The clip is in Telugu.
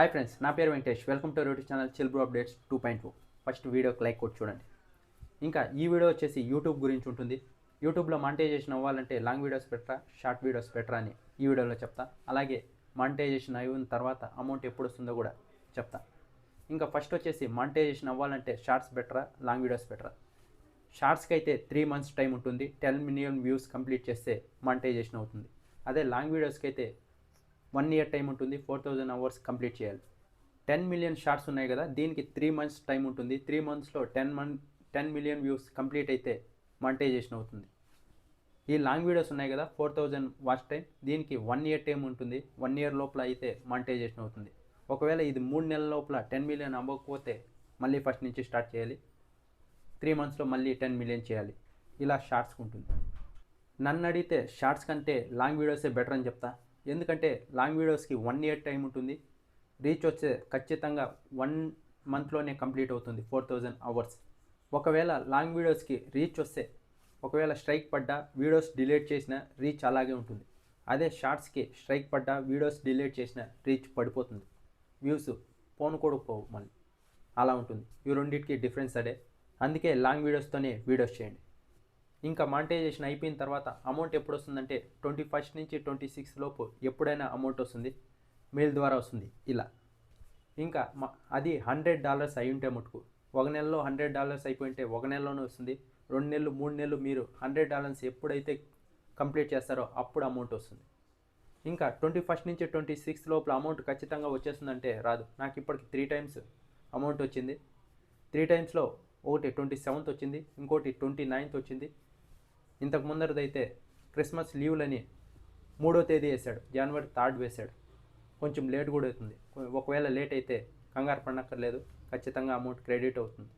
హాయ్ ఫ్రెండ్స్ నా పేరు Venkatesh. Welcome to YouTube channel chill bro updates two point two first వీడియోకి లైక్ కొట్టి చూడండి ఇంకా ఈ వీడియో వచ్చేసి యూట్యూబ్ గురించి ఉంటుంది. యూట్యూబ్లో మానిటైజేషన్ అవ్వాలంటే లాంగ్ వీడియోస్ పెట్టరా షార్ట్ వీడియోస్ పెట్టరా అని ఈ వీడియోలో చెప్తా. అలాగే మానిటైజేషన్ అయిన తర్వాత అమౌంట్ ఎప్పుడు వస్తుందో కూడా చెప్తా. ఇంకా ఫస్ట్ వచ్చేసి మానిటైజేషన్ అవ్వాలంటే షార్ట్స్ బెటరా లాంగ్ వీడియోస్ బెటరా షార్ట్స్కి అయితే త్రీ మంత్స్ టైం ఉంటుంది. టెన్ మిలియన్ వ్యూస్ కంప్లీట్ చేస్తే మానిటైజేషన్ అవుతుంది. అదే లాంగ్ వీడియోస్కి అయితే వన్ ఇయర్ టైం ఉంటుంది ఫోర్ థౌజండ్ అవర్స్ కంప్లీట్ చేయాలి. టెన్ మిలియన్ షార్ట్స్ ఉన్నాయి కదా దీనికి త్రీ మంత్స్ టైం ఉంటుంది. త్రీ మంత్స్లో టెన్ మన్ టెన్ మిలియన్ వ్యూస్ కంప్లీట్ అయితే మానిటైజేషన్ అవుతుంది. ఈ లాంగ్ వీడియోస్ ఉన్నాయి కదా ఫోర్ థౌజండ్ వాచ్ టైం దీనికి వన్ ఇయర్ టైం ఉంటుంది. వన్ ఇయర్ లోపల అయితే మానిటైజేషన్ అవుతుంది. ఒకవేళ ఇది మూడు నెలల లోపల టెన్ మిలియన్ అవ్వకపోతే మళ్ళీ ఫస్ట్ నుంచి స్టార్ట్ చేయాలి. త్రీ మంత్స్లో మళ్ళీ టెన్ మిలియన్ చేయాలి. ఇలా షార్ట్స్కి ఉంటుంది. నన్ను అడిగితే షార్ట్స్ కంటే లాంగ్ వీడియోసే బెటర్ అని చెప్తా. ఎందుకంటే లాంగ్ వీడియోస్కి వన్ ఇయర్ టైం ఉంటుంది. రీచ్ వచ్చే ఖచ్చితంగా వన్ మంత్లోనే కంప్లీట్ అవుతుంది ఫోర్ థౌజండ్ అవర్స్. ఒకవేళ లాంగ్ వీడియోస్కి రీచ్ వస్తే ఒకవేళ స్ట్రైక్ పడ్డా వీడియోస్ డిలీట్ చేసిన రీచ్ అలాగే ఉంటుంది. అదే షార్ట్స్కి స్ట్రైక్ పడ్డా వీడియోస్ డిలీట్ చేసిన రీచ్ పడిపోతుంది. వ్యూస్ ఫోన్ కూడా పోవు మళ్ళీ. అలా ఉంటుంది. ఈ రెండింటికి డిఫరెన్స్ అదే. అందుకే లాంగ్ వీడియోస్తోనే వీడియోస్ చేయండి. ఇంకా మానిటైజేషన్ అయిపోయిన తర్వాత అమౌంట్ ఎప్పుడు వస్తుందంటే ట్వంటీ ఫస్ట్ నుంచి ట్వంటీ సిక్స్ లోపు ఎప్పుడైనా అమౌంట్ వస్తుంది. మెయిల్ ద్వారా వస్తుంది. ఇలా. ఇంకా మ- అది హండ్రెడ్ డాలర్స్ అయి ఉంటే మటుకు ఒక నెలలో హండ్రెడ్ డాలర్స్ అయిపోయింటే ఒక నెలలోనే వస్తుంది. రెండు నెలలు మూడు నెలలు మీరు హండ్రెడ్ డాలర్స్ ఎప్పుడైతే కంప్లీట్ చేస్తారో అప్పుడు అమౌంట్ వస్తుంది. ఇంకా ట్వంటీ ఫస్ట్ నుంచి ట్వంటీ సిక్స్ లోపల అమౌంట్ ఖచ్చితంగా వచ్చేస్తుందంటే రాదు. నాకు ఇప్పటికి త్రీ టైమ్స్ అమౌంట్ వచ్చింది. త్రీ టైమ్స్లో ఒకటి ట్వంటీ సెవెంత్ వచ్చింది. ఇంకోటి ట్వంటీ నైన్త్ వచ్చింది. ఇంతకు ముందరదైతే క్రిస్మస్ లీవ్లని మూడో తేదీ వేశాడు జనవరి థర్డ్ వేశాడు కొంచెం లేట్ కూడా అవుతుంది. ఒకవేళ లేట్ అయితే కంగారు పడనక్కర్లేదు. ఖచ్చితంగా అమౌంట్ క్రెడిట్ అవుతుంది.